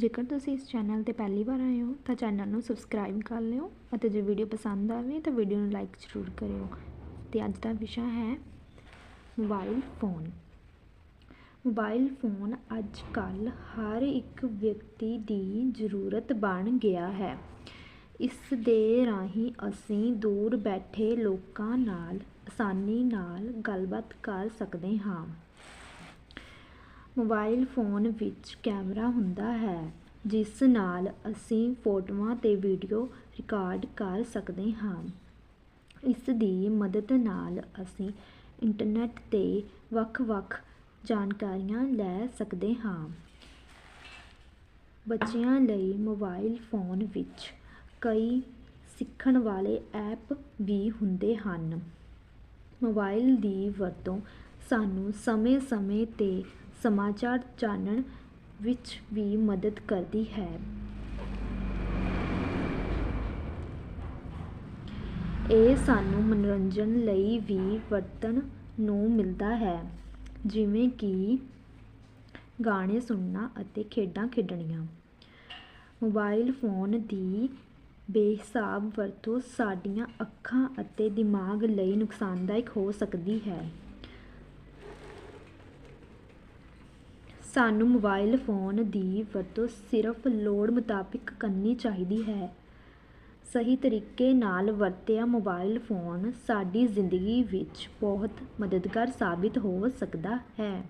ਜੇਕਰ ਤੁਸੀਂ ਇਸ ਚੈਨਲ ਤੇ ਪਹਿਲੀ ਵਾਰ ਆਏ ਹੋ, ਤਾਂ ਚੈਨਲ ਨੂੰ ਸਬਸਕ੍ਰਾਈਬ ਕਰ ਲਿਓ ਅਤੇ ਜੇ ਵੀਡੀਓ ਪਸੰਦ ਆਵੇ ਤਾਂ ਵੀਡੀਓ ਨੂੰ ਲਾਈਕ ਜ਼ਰੂਰ ਕਰਿਓ। ਤੇ ਅੱਜ ਦਾ ਵਿਸ਼ਾ ਹੈ ਮੋਬਾਈਲ ਫੋਨ ਮੋਬਾਈਲ ਫੋਨ ਅੱਜ ਕੱਲ੍ਹ ਹਰ ਇੱਕ ਵਿਅਕਤੀ ਦੀ ਜ਼ਰੂਰਤ ਬਣ ਗਿਆ ਹੈ। ਇਸ ਦੇ ਰਾਹੀਂ ਅਸੀਂ ਦੂਰ ਬੈਠੇ ਲੋਕਾਂ ਨਾਲ, ਆਸਾਨੀ ਨਾਲ ਗੱਲਬਾਤ ਕਰ ਸਕਦੇ ਹਾਂ। ਮੋਬਾਈਲ ਫੋਨ ਵਿੱਚ ਕੈਮਰਾ ਹੁੰਦਾ ਹੈ, ਜਿਸ ਨਾਲ ਅਸੀਂ ਫੋਟੋਆਂ ਅਤੇ ਵੀਡੀਓ ਰਿਕਾਰਡ ਕਰ ਸਕਦੇ ਹਾਂ। ਇਸ ਦੀ ਮਦਦ ਨਾਲ ਅਸੀਂ ਇੰਟਰਨੈਟ 'ਤੇ ਵੱਖ-ਵੱਖ ਜਾਣਕਾਰੀਆਂ ਲੈ ਸਕਦੇ ਹਾਂ। ਬੱਚਿਆਂ ਲਈ ਮੋਬਾਈਲ ਫੋਨ ਵਿੱਚ ਕਈ ਸਿੱਖਣ ਵਾਲੇ ਐਪ ਵੀ ਹੁੰਦੇ ਹਨ। ਮੋਬਾਈਲ ਦੀ ਵਰਤੋਂ ਸਾਨੂੰ ਸਮੇਂ-ਸਮੇਂ 'ਤੇ ਸਮਾਚਾਰ ਜਾਣਨ ਵਿੱਚ ਵੀ ਮਦਦ ਕਰਦੀ ਹੈ। ਇਹ ਸਾਨੂੰ ਮਨੋਰੰਜਨ ਲਈ ਵੀ ਵਰਤਣ ਨੂੰ ਮਿਲਦਾ ਹੈ। ਜਿਵੇਂ ਕਿ ਗਾਣੇ ਸੁਣਨਾ ਅਤੇ ਖੇਡਾਂ ਖੇਡਣੀਆਂ। ਮੋਬਾਈਲ ਫੋਨ ਦੀ ਬੇਹਿਸਾਬ ਵਰਤੋਂ ਸਾਡੀਆਂ ਅੱਖਾਂ ਅਤੇ ਦਿਮਾਗ ਲਈ ਨੁਕਸਾਨਦਾਇਕ ਹੋ ਸਕਦੀ ਹੈ। ਸਾਨੂੰ ਮੋਬਾਈਲ ਫੋਨ ਦੀ ਵਰਤੋਂ ਸਿਰਫ ਲੋੜ ਮੁਤਾਬਿਕ ਕਰਨੀ ਚਾਹੀਦੀ ਹੈ। ਸਹੀ ਤਰੀਕੇ ਨਾਲ ਵਰਤਿਆ ਮੋਬਾਈਲ ਫੋਨ ਸਾਡੀ ਜ਼ਿੰਦਗੀ ਵਿੱਚ ਬਹੁਤ ਮਦਦਗਾਰ ਸਾਬਿਤ ਹੋ ਸਕਦਾ ਹੈ।